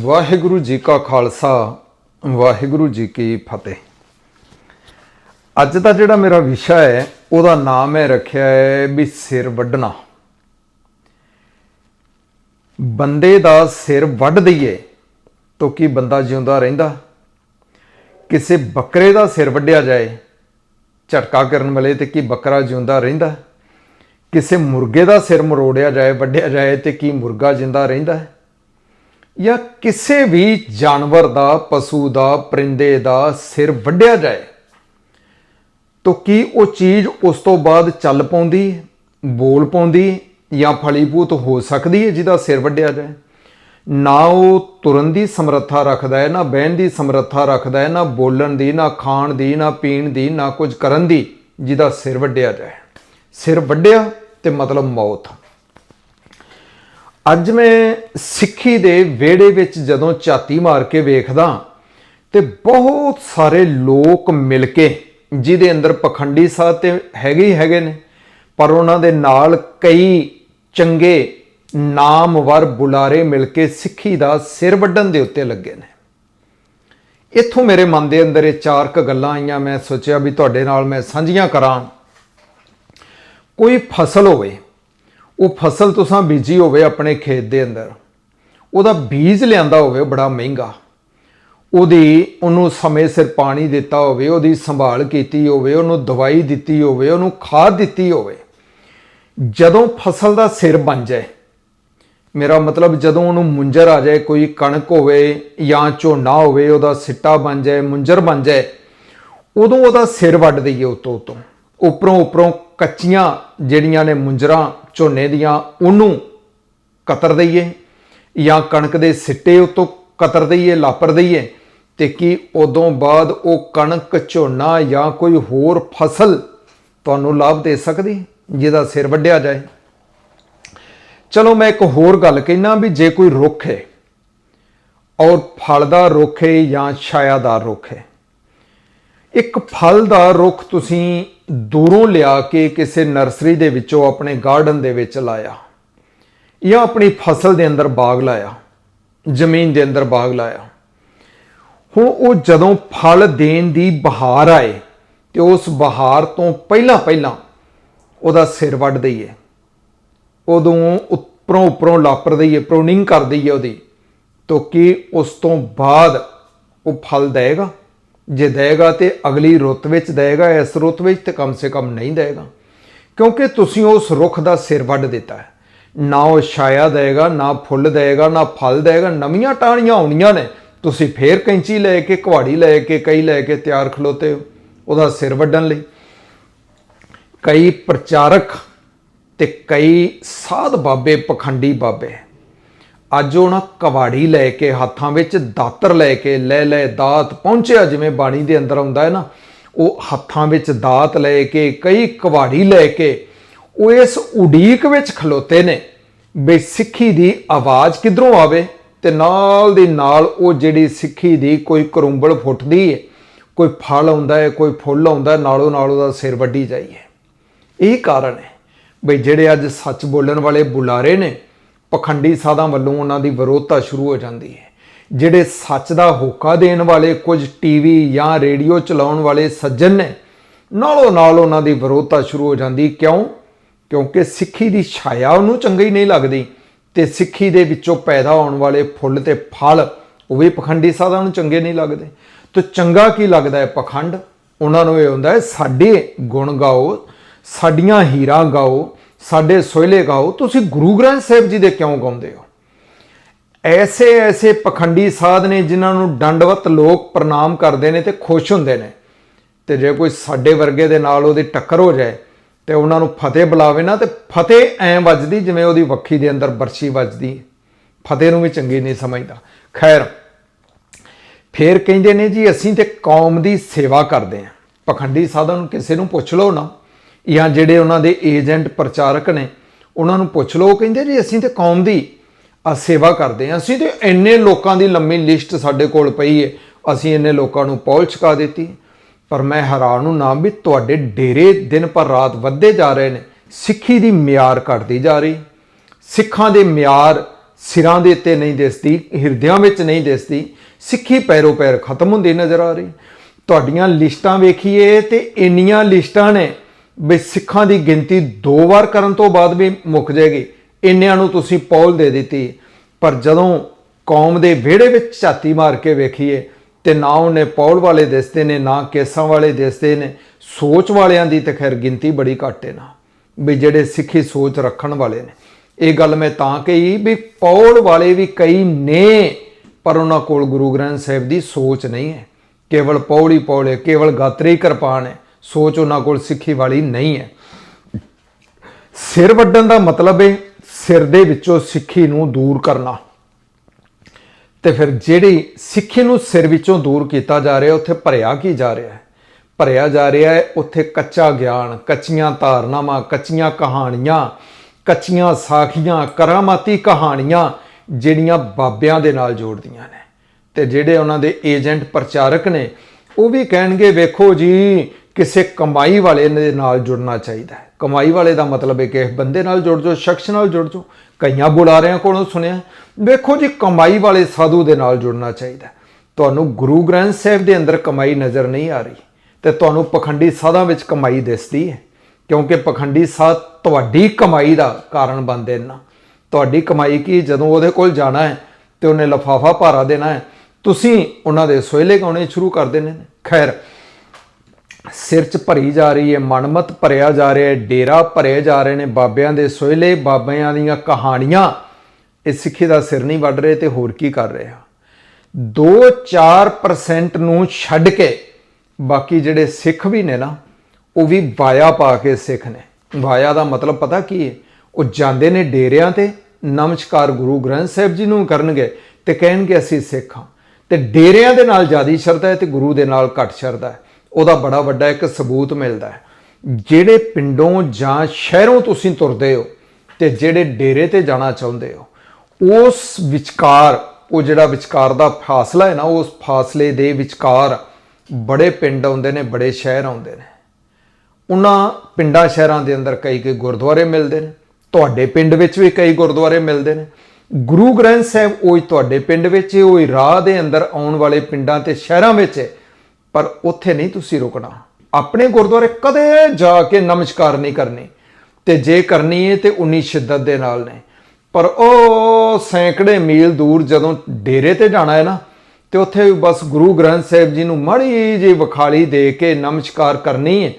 ਵਾਹਿਗੁਰੂ ਜੀ ਕਾ ਖਾਲਸਾ, ਵਾਹਿਗੁਰੂ ਜੀ ਕੀ ਫਤਿਹ। ਅੱਜ ਦਾ ਜਿਹੜਾ ਮੇਰਾ ਵਿਸ਼ਾ ਹੈ, ਉਹਦਾ ਨਾਮ ਹੈ ਰੱਖਿਆ ਹੈ ਵੀ ਸਿਰ ਵੱਢਣਾ। ਬੰਦੇ ਦਾ ਸਿਰ ਵੱਢ ਦਈਏ, ਤਾਂ ਕੀ ਬੰਦਾ ਜਿਉਂਦਾ ਰਹਿੰਦਾ? ਕਿਸੇ ਬੱਕਰੇ ਦਾ ਸਿਰ ਵੱਢਿਆ ਜਾਏ, ਝਟਕਾ ਕਰਨ ਵਾਲੇ ਤੇ ਕੀ ਬੱਕਰਾ ਜਿਉਂਦਾ ਰਹਿੰਦਾ? ਕਿਸੇ ਮੁਰਗੇ ਦਾ ਸਿਰ ਮਰੋੜਿਆ ਜਾਏ, ਵੱਢਿਆ ਜਾਏ ਤੇ ਕੀ ਮੁਰਗਾ ਜਿੰਦਾ ਰਹਿੰਦਾ? ਹੈ ਜਾਂ ਕਿਸੇ ਵੀ ਜਾਨਵਰ ਦਾ, ਪਸ਼ੂ ਦਾ, ਪਰਿੰਦੇ ਦਾ ਸਿਰ ਵੱਢਿਆ ਜਾਏ, ਤਾਂ ਕੀ ਉਹ ਚੀਜ਼ ਉਸ ਤੋਂ ਬਾਅਦ ਚੱਲ ਪਾਉਂਦੀ, ਬੋਲ ਪਾਉਂਦੀ ਜਾਂ ਫਲੀਭੂਤ ਹੋ ਸਕਦੀ ਹੈ ਜਿਹਦਾ ਸਿਰ ਵੱਢਿਆ ਜਾਏ? ਨਾ ਉਹ ਤੁਰਨ ਦੀ ਸਮਰੱਥਾ ਰੱਖਦਾ ਹੈ, ਨਾ ਬਹਿਣ ਦੀ ਸਮਰੱਥਾ ਰੱਖਦਾ ਹੈ, ਨਾ ਬੋਲਣ ਦੀ, ਨਾ ਖਾਣ ਦੀ, ਨਾ ਪੀਣ ਦੀ, ਨਾ ਕੁਝ ਕਰਨ ਦੀ ਜਿਹਦਾ ਸਿਰ ਵੱਢਿਆ ਜਾਏ। ਸਿਰ ਵੱਢਿਆ ਤੇ ਮਤਲਬ ਮੌਤ। ਅੱਜ ਮੈਂ ਸਿੱਖੀ ਦੇ ਵਿਹੜੇ ਵਿੱਚ ਜਦੋਂ ਝਾਤੀ ਮਾਰ ਕੇ ਵੇਖਦਾ ਤੇ ਬਹੁਤ ਸਾਰੇ ਲੋਕ ਮਿਲ ਕੇ ਜਿਹਦੇ ਅੰਦਰ ਪਖੰਡੀ ਸਾਧ ਤੇ ਹੈਗੇ ਹੀ ਹੈਗੇ ਨੇ, ਪਰ ਉਹਨਾਂ ਦੇ ਨਾਲ ਕਈ ਚੰਗੇ ਨਾਮਵਰ ਬੁਲਾਰੇ ਮਿਲ ਕੇ ਸਿੱਖੀ ਦਾ ਸਿਰ ਵੱਢਣ ਦੇ ਉੱਤੇ ਲੱਗੇ ਨੇ। ਇੱਥੋਂ ਮੇਰੇ ਮਨ ਦੇ ਅੰਦਰ ਇਹ ਚਾਰ ਕ ਗੱਲਾਂ ਆਈਆਂ, ਮੈਂ ਸੋਚਿਆ ਵੀ ਤੁਹਾਡੇ ਨਾਲ ਮੈਂ ਸਾਂਝੀਆਂ ਕਰਾਂ। ਕੋਈ ਫਸਲ ਹੋਵੇ ਉਹ ਫਸਲ ਤੁਸੀਂ ਬੀਜੀ ਹੋਵੇ ਆਪਣੇ ਖੇਤ ਦੇ ਅੰਦਰ, ਉਹਦਾ ਬੀਜ ਲਿਆਂਦਾ ਹੋਵੇ ਬੜਾ ਮਹਿੰਗਾ। ਉਹਦੀ, ਉਹਨੂੰ ਸਮੇਂ ਸਿਰ ਪਾਣੀ ਦਿੱਤਾ ਹੋਵੇ, ਉਹਦੀ ਸੰਭਾਲ ਕੀਤੀ ਹੋਵੇ, ਉਹਨੂੰ ਦਵਾਈ ਦਿੱਤੀ ਹੋਵੇ, ਉਹਨੂੰ ਖਾਦ ਦਿੱਤੀ ਹੋਵੇ। ਜਦੋਂ ਫਸਲ ਦਾ ਸਿਰ ਬਣ ਜਾਏ, ਮੇਰਾ ਮਤਲਬ ਜਦੋਂ ਉਹਨੂੰ ਮੁੰਜਰ ਆ ਜਾਏ, ਕੋਈ ਕਣਕ ਹੋਵੇ ਜਾਂ ਝੋਨਾ ਹੋਵੇ, ਉਹਦਾ ਸਿੱਟਾ ਬਣ ਜਾਏ, ਮੁੰਜਰ ਬਣ ਜਾਏ, ਉਦੋਂ ਉਹਦਾ ਸਿਰ ਵੱਢ ਦਈਏ ਉਤੋਂ ਉਤੋਂ ਉੱਪਰੋਂ ਉੱਪਰੋਂ ਕੱਚੀਆਂ ਜਿਹੜੀਆਂ ਨੇ ਮੁੰਜਰਾਂ ਝੋਨੇ ਦੀਆਂ ਉਹਨੂੰ ਕਤਰ ਦਈਏ ਜਾਂ ਕਣਕ ਦੇ ਸਿੱਟੇ ਉਤੋਂ ਕਤਰ ਦਈਏ, ਲਾਪਰ ਦਈਏ ਤੇ ਕੀ ਉਦੋਂ ਬਾਅਦ ਉਹ ਕਣਕ, ਝੋਨਾ ਜਾਂ ਕੋਈ ਹੋਰ ਫਸਲ ਤੁਹਾਨੂੰ ਲਾਭ ਦੇ ਸਕਦੀ, ਜਿਹਦਾ ਸਿਰ ਵੱਢਿਆ ਜਾਏ। ਚਲੋ ਮੈਂ ਇੱਕ ਹੋਰ ਗੱਲ ਕਹਿਣਾ ਵੀ ਜੇ ਕੋਈ ਰੁੱਖ ਹੈ ਔਰ ਫਲਦਾਰ ਰੁੱਖ ਹੈ ਜਾਂ ਛਾਇਆਦਾਰ ਰੁੱਖ ਹੈ ਇੱਕ ਫਲ ਦਾ ਰੁੱਖ ਤੁਸੀਂ ਦੂਰੋਂ ਲਿਆ ਕੇ ਕਿਸੇ ਨਰਸਰੀ ਦੇ ਵਿੱਚੋਂ ਆਪਣੇ ਗਾਰਡਨ ਦੇ ਵਿੱਚ ਲਾਇਆ ਜਾਂ ਆਪਣੀ ਫਸਲ ਦੇ ਅੰਦਰ ਬਾਗ ਲਾਇਆ, ਜ਼ਮੀਨ ਦੇ ਅੰਦਰ ਬਾਗ ਲਾਇਆ। ਹੁਣ ਉਹ ਜਦੋਂ ਫਲ ਦੇਣ ਦੀ ਬਹਾਰ ਆਏ ਤੇ ਉਸ ਬਹਾਰ ਤੋਂ ਪਹਿਲਾਂ ਪਹਿਲਾਂ ਉਹਦਾ ਸਿਰ ਵੱਢ ਦਈਏ। ਉਦੋਂ ਉੱਪਰੋਂ ਉੱਪਰੋਂ ਲਾਪਰ ਦਈਏ, ਪ੍ਰੂਨਿੰਗ ਕਰ ਦਈਏ ਉਹਦੀ, ਤਾਂ ਕਿ ਉਸ ਤੋਂ ਬਾਅਦ ਉਹ ਫਲ ਦੇਗਾ ਜੇ ਦੇਗਾ ਤੇ ਅਗਲੀ ਰੁੱਤ ਵਿੱਚ ਦੇਗਾ ਇਸ ਰੁੱਤ ਵਿੱਚ ਤੇ ਕਮ ਸੇ ਕਮ ਨਹੀਂ ਦੇਗਾ ਕਿਉਂਕਿ ਤੁਸੀਂ ਉਸ ਰੁੱਖ ਦਾ ਸਿਰ ਵੱਢ ਦਿੱਤਾ ਹੈ। ਨਾ ਉਹ ਛਾਇਆ ਦੇਗਾ ਨਾ ਫੁੱਲ ਦੇਗਾ ਨਾ ਫਲ ਦੇਗਾ ਨਵੀਆਂ ਟਾਹਣੀਆਂ ਆਉਣੀਆਂ ਨੇ। ਤੁਸੀਂ ਫੇਰ ਕੈਂਚੀ ਲੈ ਕੇ ਕੁਹਾੜੀ ਲੈ ਕੇ ਕਈ ਲੈ ਕੇ ਤਿਆਰ ਖਲੋਤੇ ਹੋ ਉਹਦਾ ਸਿਰ ਵੱਢਣ ਲਈ। ਕਈ ਪ੍ਰਚਾਰਕ ਤੇ ਕਈ ਸਾਧ ਬਾਬੇ, ਪਖੰਡੀ ਬਾਬੇ ਅੱਜ ਉਹਨਾਂ ਕਵਾੜੀ ਲੈ ਕੇ, ਹੱਥਾਂ ਵਿੱਚ ਦਾਤਰ ਲੈ ਕੇ, ਲੈ ਲੈ ਦਾਤ ਪਹੁੰਚਿਆ, ਜਿਵੇਂ ਬਾਣੀ ਦੇ ਅੰਦਰ ਆਉਂਦਾ ਹੈ ਨਾ, ਉਹ ਹੱਥਾਂ ਵਿੱਚ ਦਾਤ ਲੈ ਕੇ, ਕਈ ਕਵਾੜੀ ਲੈ ਕੇ, ਉਹ ਇਸ ਉਡੀਕ ਵਿੱਚ ਖਲੋਤੇ ਨੇ ਬੇ ਸਿੱਖੀ ਦੀ ਆਵਾਜ਼ ਕਿਧਰੋਂ ਆਵੇ? ਤੇ ਨਾਲ ਦੀ ਨਾਲ ਉਹ ਜਿਹੜੀ ਸਿੱਖੀ ਦੀ ਕੋਈ ਕਰੁੰਬਲ ਫੁੱਟਦੀ ਹੈ ਕੋਈ ਫਲ ਆਉਂਦਾ ਹੈ ਕੋਈ ਫੁੱਲ ਆਉਂਦਾ ਨਾਲੋਂ ਨਾਲ ਉਹਦਾ ਸਿਰ ਵੱਢੀ ਜਾਈਏ। ਇਹ ਕਾਰਨ ਹੈ ਬਈ ਜਿਹੜੇ ਅੱਜ ਸੱਚ ਬੋਲਣ ਵਾਲੇ ਬੁਲਾਰੇ ਨੇ ਪਖੰਡੀ ਸਾਧਾਂ ਵੱਲੋਂ ਉਹਨਾਂ ਦੀ ਵਿਰੋਧਤਾ ਸ਼ੁਰੂ ਹੋ ਜਾਂਦੀ ਹੈ। ਜਿਹੜੇ ਸੱਚ ਦਾ ਹੋਕਾ ਦੇਣ ਵਾਲੇ ਕੁਝ ਟੀਵੀ ਜਾਂ ਰੇਡੀਓ ਚਲਾਉਣ ਵਾਲੇ ਸੱਜਣ ਨੇ, ਨਾਲੋਂ ਨਾਲ ਉਹਨਾਂ ਦੀ ਵਿਰੋਧਤਾ ਸ਼ੁਰੂ ਹੋ ਜਾਂਦੀ। ਕਿਉਂ? ਕਿਉਂਕਿ ਸਿੱਖੀ ਦੀ ਛਾਇਆ ਉਹਨੂੰ ਚੰਗੀ ਨਹੀਂ ਲੱਗਦੀ ਤੇ ਸਿੱਖੀ ਦੇ ਵਿੱਚੋਂ ਪੈਦਾ ਹੋਣ ਵਾਲੇ ਫੁੱਲ ਤੇ ਫਲ ਉਹ ਵੀ ਪਖੰਡੀ ਸਾਧਾਂ ਨੂੰ ਚੰਗੇ ਨਹੀਂ ਲੱਗਦੇ। ਤੇ ਚੰਗਾ ਕੀ ਲੱਗਦਾ ਹੈ ਪਖੰਡ? ਉਹਨਾਂ ਨੂੰ ਇਹ ਹੁੰਦਾ ਹੈ ਸਾਡੇ ਗੁਣ ਗਾਓ, ਸਾਡੀਆਂ ਹੀਰਾਂ ਗਾਓ ਸਾਡੇ ਸੋਇਲੇ ਗਾਓ, ਤੁਸੀਂ ਗੁਰੂ ਗ੍ਰੰਥ ਸਾਹਿਬ ਜੀ ਦੇ ਕਿਉਂ ਗਾਉਂਦੇ ਹੋ? ਐਸੇ ਐਸੇ ਪਖੰਡੀ ਸਾਧ ਨੇ ਜਿਨ੍ਹਾਂ ਨੂੰ ਡੰਡਵਤ ਲੋਕ ਪ੍ਰਣਾਮ ਕਰਦੇ ਨੇ ਤੇ ਖੁਸ਼ ਹੁੰਦੇ ਨੇ। ਤੇ ਜੇ ਕੋਈ ਸਾਡੇ ਵਰਗੇ ਦੇ ਨਾਲ ਉਹਦੀ ਟੱਕਰ ਹੋ ਜਾਏ, ਤੇ ਉਹਨਾਂ ਨੂੰ ਫਤਿਹ ਬੁਲਾਵੇ ਨਾ, ਤੇ ਫਤਿਹ ਐਂ ਵੱਜਦੀ ਜਿਵੇਂ ਉਹਦੀ ਵੱਖੀ ਦੇ ਅੰਦਰ ਬਰਛੀ ਵੱਜਦੀ ਫਤਿਹ ਨੂੰ ਵੀ ਚੰਗੀ ਨਹੀਂ ਸਮਝਦਾ। ਖੈਰ, ਫੇਰ ਕਹਿੰਦੇ ਨੇ ਜੀ, ਅਸੀਂ ਤੇ ਕੌਮ ਦੀ ਸੇਵਾ ਕਰਦੇ ਆਂ ਪਖੰਡੀ ਸਾਧਾਂ ਨੂੰ ਕਿਸੇ ਨੂੰ ਪੁੱਛ ਲਓ ਨਾ। ਜਾਂ ਜਿਹੜੇ ਉਹਨਾਂ ਦੇ ਏਜੰਟ ਪ੍ਰਚਾਰਕ ਨੇ, ਉਹਨਾਂ ਨੂੰ ਪੁੱਛ ਲਓ ਕਹਿੰਦੇ ਜੀ ਅਸੀਂ ਤੇ ਕੌਮ ਦੀ ਸੇਵਾ ਕਰਦੇ ਹਾਂ। ਅਸੀਂ ਤੇ ਇੰਨੇ ਲੋਕਾਂ ਦੀ ਲੰਮੀ ਲਿਸਟ ਸਾਡੇ ਕੋਲ ਪਈ ਹੈ ਅਸੀਂ ਇੰਨੇ ਲੋਕਾਂ ਨੂੰ ਪਹੁੰਚ ਚੁਕਾ ਦਿੱਤੀ। ਪਰ ਮੈਂ ਹੈਰਾਨ ਨੂੰ ਨਾਮ ਵੀ ਤੁਹਾਡੇ ਡੇਰੇ ਦਿਨ ਪਰ ਰਾਤ ਵੱਧਦੇ ਜਾ ਰਹੇ ਨੇ। ਸਿੱਖੀ ਦੀ ਮਿਆਰ ਘਟਦੀ ਜਾ ਰਹੀ। ਸਿੱਖਾਂ ਦੇ ਮਿਆਰ ਸਿਰਾਂ ਦੇ ਉੱਤੇ ਨਹੀਂ ਦਿਸਦੀ, ਹਿਰਦਿਆਂ ਵਿੱਚ ਨਹੀਂ ਦਿਸਦੀ। ਸਿੱਖੀ ਪੈਰੋ ਪੈਰ ਖਤਮ ਹੁੰਦੀ ਨਜ਼ਰ ਆ ਰਹੀ। ਤੁਹਾਡੀਆਂ ਲਿਸਟਾਂ ਵੇਖੀਏ ਤੇ ਇੰਨੀਆਂ ਲਿਸਟਾਂ ਨੇ ਵੀ ਸਿੱਖਾਂ ਦੀ ਗਿਣਤੀ ਦੋ ਵਾਰ ਕਰਨ ਤੋਂ ਬਾਅਦ ਵੀ ਮੁੱਕ ਜਾਏਗੀ। ਇੰਨਿਆਂ ਨੂੰ ਤੁਸੀਂ ਪੌਲ ਦੇ ਦਿੱਤੀ। ਪਰ ਜਦੋਂ ਕੌਮ ਦੇ ਵਿਹੜੇ ਵਿੱਚ ਝਾਤੀ ਮਾਰ ਕੇ ਵੇਖੀਏ, ਤੇ ਨਾ ਉਹਨੇ ਪੌਲ ਵਾਲੇ ਦਿਸਦੇ ਨੇ, ਨਾ ਕੇਸਾਂ ਵਾਲੇ ਦਿਸਦੇ ਨੇ, ਸੋਚ ਵਾਲਿਆਂ ਦੀ ਤੇ ਖੈਰ ਗਿਣਤੀ ਬੜੀ ਘੱਟ ਹੈ ਨਾ। ਵੀ ਜਿਹੜੇ ਸਿੱਖੀ ਸੋਚ ਰੱਖਣ ਵਾਲੇ ਨੇ। ਇਹ ਗੱਲ ਮੈਂ ਤਾਂ ਕਹੀ ਵੀ ਪੌਲ ਵਾਲੇ ਵੀ ਕਈ ਨੇ, ਪਰ ਉਹਨਾਂ ਕੋਲ ਗੁਰੂ ਗ੍ਰੰਥ ਸਾਹਿਬ ਦੀ ਸੋਚ ਨਹੀਂ ਹੈ। ਕੇਵਲ ਪੌੜੀ ਪੌੜੇ ਕੇਵਲ ਗਾਤਰੀ ਕਿਰਪਾਨ ਹੈ। ਸੋਚ ਉਹਨਾਂ ਕੋਲ ਸਿੱਖੀ ਵਾਲੀ ਨਹੀਂ ਹੈ। ਸਿਰ ਵੱਢਣ ਦਾ ਮਤਲਬ ਹੈ ਸਿਰ ਦੇ ਵਿੱਚੋਂ ਸਿੱਖੀ ਨੂੰ ਦੂਰ ਕਰਨਾ। ਤੇ ਫਿਰ ਜਿਹੜੀ ਸਿੱਖੀ ਨੂੰ ਸਿਰ ਵਿੱਚੋਂ ਦੂਰ ਕੀਤਾ ਜਾ ਰਿਹਾ, ਉੱਥੇ ਭਰਿਆ ਕੀ ਜਾ ਰਿਹਾ ਹੈ? ਭਰਿਆ ਜਾ ਰਿਹਾ ਹੈ ਉੱਥੇ ਕੱਚਾ ਗਿਆਨ, ਕੱਚੀਆਂ ਧਾਰਨਾਵਾਂ, ਕੱਚੀਆਂ ਕਹਾਣੀਆਂ, ਕੱਚੀਆਂ ਸਾਖੀਆਂ, ਕਰਾਮਾਤੀ ਕਹਾਣੀਆਂ ਜਿਹੜੀਆਂ ਬਾਬਿਆਂ ਦੇ ਨਾਲ ਜੋੜਦੀਆਂ ਨੇ। ਤੇ ਜਿਹੜੇ ਉਹਨਾਂ ਦੇ ਏਜੰਟ ਪ੍ਰਚਾਰਕ ਨੇ, ਉਹ ਵੀ ਕਹਿਣਗੇ, ਵੇਖੋ ਜੀ ਕਿਸੇ ਕਮਾਈ ਵਾਲੇ ਦੇ ਨਾਲ ਜੁੜਨਾ ਚਾਹੀਦਾ ਹੈ। ਕਮਾਈ ਵਾਲੇ ਦਾ ਮਤਲਬ ਹੈ ਕਿ ਬੰਦੇ ਨਾਲ ਜੁੜ ਜਾਓ, ਸ਼ਖਸ ਨਾਲ ਜੁੜ ਜਾਓ। ਕਈਆਂ ਬੁਲਾਰਿਆਂ ਕੋਲੋਂ ਸੁਣਿਆ। ਵੇਖੋ ਜੀ, ਕਮਾਈ ਵਾਲੇ ਸਾਧੂ ਦੇ ਨਾਲ ਜੁੜਨਾ ਚਾਹੀਦਾ ਤੁਹਾਨੂੰ ਗੁਰੂ ਗ੍ਰੰਥ ਸਾਹਿਬ ਦੇ ਅੰਦਰ ਕਮਾਈ ਨਜ਼ਰ ਨਹੀਂ ਆ ਰਹੀ ਤੇ ਤੁਹਾਨੂੰ ਪਖੰਡੀ ਸਾਧਾਂ ਵਿੱਚ ਕਮਾਈ ਦਿਸਦੀ ਹੈ। ਕਿਉਂਕਿ ਪਖੰਡੀ ਸਾਧ ਤੁਹਾਡੀ ਕਮਾਈ ਦਾ ਕਾਰਨ ਬਣਦੇ ਨਾ। ਤੁਹਾਡੀ ਕਮਾਈ ਕੀ? ਜਦੋਂ ਉਹਦੇ ਕੋਲ ਜਾਣਾ ਹੈ ਤੇ ਉਹਨੇ ਲਫਾਫਾ ਭਾਰਾ ਦੇਣਾ ਹੈ, ਤੁਸੀਂ ਉਹਨਾਂ ਦੇ ਸੋਇਲੇ ਗਾਉਣੇ ਸ਼ੁਰੂ ਕਰ ਦੇਣੇ ਨੇ। ਖੈਰ ਸਿਰ 'ਚ ਭਰੀ ਜਾ ਰਹੀ ਹੈ ਮਨਮਤ ਭਰਿਆ ਜਾ ਰਿਹਾ ਹੈ ਡੇਰਾ ਭਰੇ ਜਾ ਰਹੇ ਨੇ ਬਾਬਿਆਂ ਦੇ ਸੋਇਲੇ ਬਾਬਿਆਂ ਦੀਆਂ ਕਹਾਣੀਆਂ। ਇਹ ਸਿੱਖੀ ਦਾ ਸਿਰ ਨਹੀਂ ਵੱਢ ਰਹੇ ਤੇ ਹੋਰ ਕੀ ਕਰ ਰਹੇ ਆ? 2-4% ਨੂੰ ਛੱਡ ਕੇ ਬਾਕੀ ਜਿਹੜੇ ਸਿੱਖ ਵੀ ਨੇ ਨਾ, ਉਹ ਵੀ ਵਾਇਆ ਪਾ ਕੇ ਸਿੱਖ ਨੇ। ਵਾਇਆ ਦਾ ਮਤਲਬ ਪਤਾ ਕੀ ਹੈ ਉਹ ਜਾਂਦੇ ਨੇ ਡੇਰਿਆਂ ਤੇ, ਨਮਸਕਾਰ ਗੁਰੂ ਗ੍ਰੰਥ ਸਾਹਿਬ ਜੀ ਨੂੰ ਕਰਨਗੇ ਤੇ ਕਹਿਣਗੇ ਅਸੀਂ ਸਿੱਖ ਹਾਂ। ਤੇ ਡੇਰਿਆਂ ਦੇ ਨਾਲ ਜਿਆਦੀ ਸ਼ਰਧਾ ਹੈ ਤੇ ਗੁਰੂ ਦੇ ਨਾਲ ਘੱਟ ਸ਼ਰਧਾ ਹੈ ਉਹਦਾ ਬੜਾ ਵੱਡਾ ਇੱਕ ਸਬੂਤ ਮਿਲਦਾ ਹੈ। ਜਿਹੜੇ ਪਿੰਡੋਂ ਜਾਂ ਸ਼ਹਿਰੋਂ ਤੁਸੀਂ ਤੁਰਦੇ ਹੋ ਤੇ ਜਿਹੜੇ ਡੇਰੇ ਤੇ ਜਾਣਾ ਚਾਹੁੰਦੇ ਹੋ, ਉਸ ਵਿਚਕਾਰ, ਉਹ ਜਿਹੜਾ ਵਿਚਕਾਰ ਦਾ ਫਾਸਲਾ ਹੈ ਨਾ, ਉਸ ਫਾਸਲੇ ਦੇ ਵਿਚਕਾਰ ਬੜੇ ਪਿੰਡ ਆਉਂਦੇ ਨੇ, ਬੜੇ ਸ਼ਹਿਰ ਆਉਂਦੇ ਨੇ। ਉਹਨਾਂ ਪਿੰਡਾਂ ਸ਼ਹਿਰਾਂ ਦੇ ਅੰਦਰ ਕਈ ਕਈ ਗੁਰਦੁਆਰੇ ਮਿਲਦੇ ਨੇ, ਤੁਹਾਡੇ ਪਿੰਡ ਵਿੱਚ ਵੀ ਕਈ ਗੁਰਦੁਆਰੇ ਮਿਲਦੇ ਨੇ। ਗੁਰੂ ਗ੍ਰੰਥ ਸਾਹਿਬ ਉਹ ਤੁਹਾਡੇ ਪਿੰਡ ਵਿੱਚ ਉਹ ਰਾਹ ਦੇ ਅੰਦਰ ਆਉਣ ਵਾਲੇ ਪਿੰਡਾਂ ਤੇ ਸ਼ਹਿਰਾਂ ਵਿੱਚ ਪਰ ਉੱਥੇ ਨਹੀਂ ਤੁਸੀਂ ਰੁਕਣਾ। ਆਪਣੇ ਗੁਰਦੁਆਰੇ ਕਦੇ ਜਾ ਕੇ ਨਮਸਕਾਰ ਨਹੀਂ ਕਰਨੀ। ਤੇ ਜੇ ਕਰਨੀ ਹੈ ਤੇ ਉਨੀ ਸ਼ਿੱਦਤ ਦੇ ਨਾਲ ਨੇ। ਪਰ ਉਹ ਸੈਂਕੜੇ ਮੀਲ ਦੂਰ ਜਦੋਂ ਡੇਰੇ ਤੇ ਜਾਣਾ ਹੈ ਨਾ, ਤੇ ਉੱਥੇ ਬਸ ਗੁਰੂ ਗ੍ਰੰਥ ਸਾਹਿਬ ਜੀ ਨੂੰ ਮਾੜੀ ਜਿਹੀ ਵਿਖਾਲੀ ਦੇ ਕੇ ਨਮਸਕਾਰ ਕਰਨੀ ਹੈ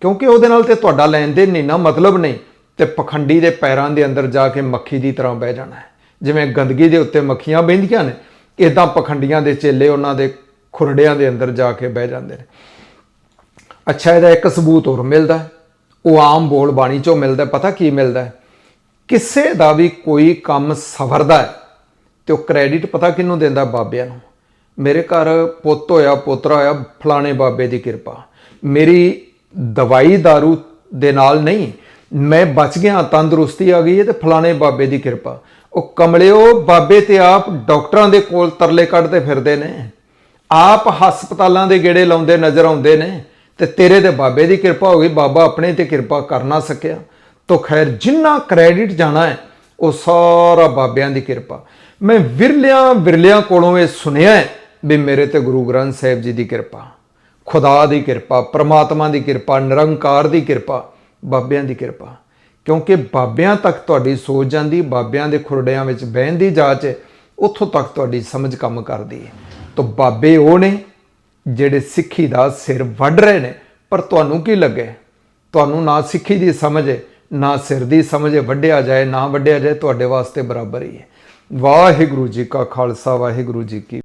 ਕਿਉਂਕਿ ਉਹਦੇ ਨਾਲ ਤੇ ਤੁਹਾਡਾ ਲੈਣ ਦੇਣ ਨਹੀਂ ਨਾ ਮਤਲਬ ਨਹੀਂ। ਤੇ ਪਖੰਡੀ ਦੇ ਪੈਰਾਂ ਦੇ ਅੰਦਰ ਜਾ ਕੇ ਮੱਖੀ ਦੀ ਤਰ੍ਹਾਂ ਬਹਿ ਜਾਣਾ ਜਿਵੇਂ ਗੰਦਗੀ ਦੇ ਉੱਤੇ ਮੱਖੀਆਂ ਬਹਿੰਦੀਆਂ ਨੇ ਇਦਾਂ ਪਖੰਡੀਆਂ ਦੇ ਚੇਲੇ ਉਹਨਾਂ ਦੇ ਖੁਰੜਿਆਂ ਦੇ ਅੰਦਰ ਜਾ ਕੇ ਬਹਿ ਜਾਂਦੇ ਨੇ। ਅੱਛਾ, ਇਹਦਾ ਇੱਕ ਸਬੂਤ ਹੋਰ ਮਿਲਦਾ ਉਹ ਆਮ ਬੋਲ ਬਾਣੀ ਚੋਂ ਮਿਲਦਾ ਪਤਾ ਕੀ ਮਿਲਦਾ ਕਿਸੇ ਦਾ ਵੀ ਕੋਈ ਕੰਮ ਸਵਰਦਾ ਹੈ ਤੇ ਉਹ ਕ੍ਰੈਡਿਟ ਪਤਾ ਕਿਹਨੂੰ ਦਿੰਦਾ ਬਾਬਿਆਂ ਨੂੰ। ਮੇਰੇ ਘਰ ਪੁੱਤ ਹੋਇਆ, ਪੋਤਰਾ ਹੋਇਆ, ਫਲਾਣੇ ਬਾਬੇ ਦੀ ਕਿਰਪਾ। ਮੇਰੀ ਦਵਾਈ दारू ਦੇ ਨਾਲ ਨਹੀਂ, ਮੈਂ ਬਚ ਗਿਆ, ਤੰਦਰੁਸਤੀ ਆ ਗਈ ਹੈ ਤੇ ਫਲਾਣੇ ਬਾਬੇ ਦੀ ਕਿਰਪਾ। ਉਹ ਕਮਲਿਓ, ਬਾਬੇ ਤੇ ਆਪ ਡਾਕਟਰਾਂ ਦੇ ਕੋਲ ਤਰਲੇ ਕੱਢਦੇ ਫਿਰਦੇ ਨੇ। ਆਪ ਹਸਪਤਾਲਾਂ ਦੇ ਗੇੜੇ ਲਾਉਂਦੇ ਨਜ਼ਰ ਆਉਂਦੇ ਨੇ ਤੇ ਤੇਰੇ ਤੇ ਬਾਬੇ ਦੀ ਕਿਰਪਾ ਹੋ ਗਈ, ਬਾਬਾ ਆਪਣੇ ਤੇ ਕਿਰਪਾ ਕਰ ਨਾ ਸਕਿਆ। ਤੋ ਖੈਰ ਜਿੰਨਾ ਕ੍ਰੈਡਿਟ ਜਾਣਾ ਹੈ, ਉਹ ਸਾਰਾ ਬਾਬਿਆਂ ਦੀ ਕਿਰਪਾ। ਮੈਂ ਵਿਰਲਿਆਂ ਵਿਰਲਿਆਂ ਕੋਲੋਂ ਇਹ ਸੁਣਿਆ ਹੈ ਵੀ ਮੇਰੇ ਤੇ ਗੁਰੂ ਗ੍ਰੰਥ ਸਾਹਿਬ ਜੀ ਦੀ ਕਿਰਪਾ, ਖੁਦਾ ਦੀ ਕਿਰਪਾ, ਪ੍ਰਮਾਤਮਾ ਦੀ ਕਿਰਪਾ, ਨਿਰੰਕਾਰ ਦੀ ਕਿਰਪਾ, ਬਾਬਿਆਂ ਦੀ ਕਿਰਪਾ। ਕਿਉਂਕਿ ਬਾਬਿਆਂ ਤੱਕ ਤੁਹਾਡੀ ਸੋਚ ਜਾਂਦੀ, ਬਾਬਿਆਂ ਦੇ ਖੁਰੜਿਆਂ ਵਿੱਚ ਬਹਿਣ ਦੀ ਜਾਚ ਉੱਥੋਂ ਤੱਕ ਤੁਹਾਡੀ ਸਮਝ ਕੰਮ ਕਰਦੀ ਹੈ। ਤਾਂ ਬਾਬੇ ਉਹ ਨੇ ਜਿਹੜੇ ਸਿੱਖੀ ਦਾ ਸਿਰ ਵੱਢ ਰਹੇ ਨੇ। ਪਰ ਤੁਹਾਨੂੰ ਕੀ ਲੱਗੇ? ਤੁਹਾਨੂੰ ਨਾ ਸਿੱਖੀ ਦੀ ਸਮਝ ਹੈ ਨਾ ਸਿਰ ਦੀ ਸਮਝ ਹੈ ਵੱਢਿਆ ਜਾਏ, ਨਾ ਵੱਢਿਆ ਜਾਏ, ਤੁਹਾਡੇ ਵਾਸਤੇ ਬਰਾਬਰ ਹੀ ਹੈ ਵਾਹਿਗੁਰੂ ਜੀ ਕਾ ਖਾਲਸਾ, ਵਾਹਿਗੁਰੂ ਜੀ ਕੀ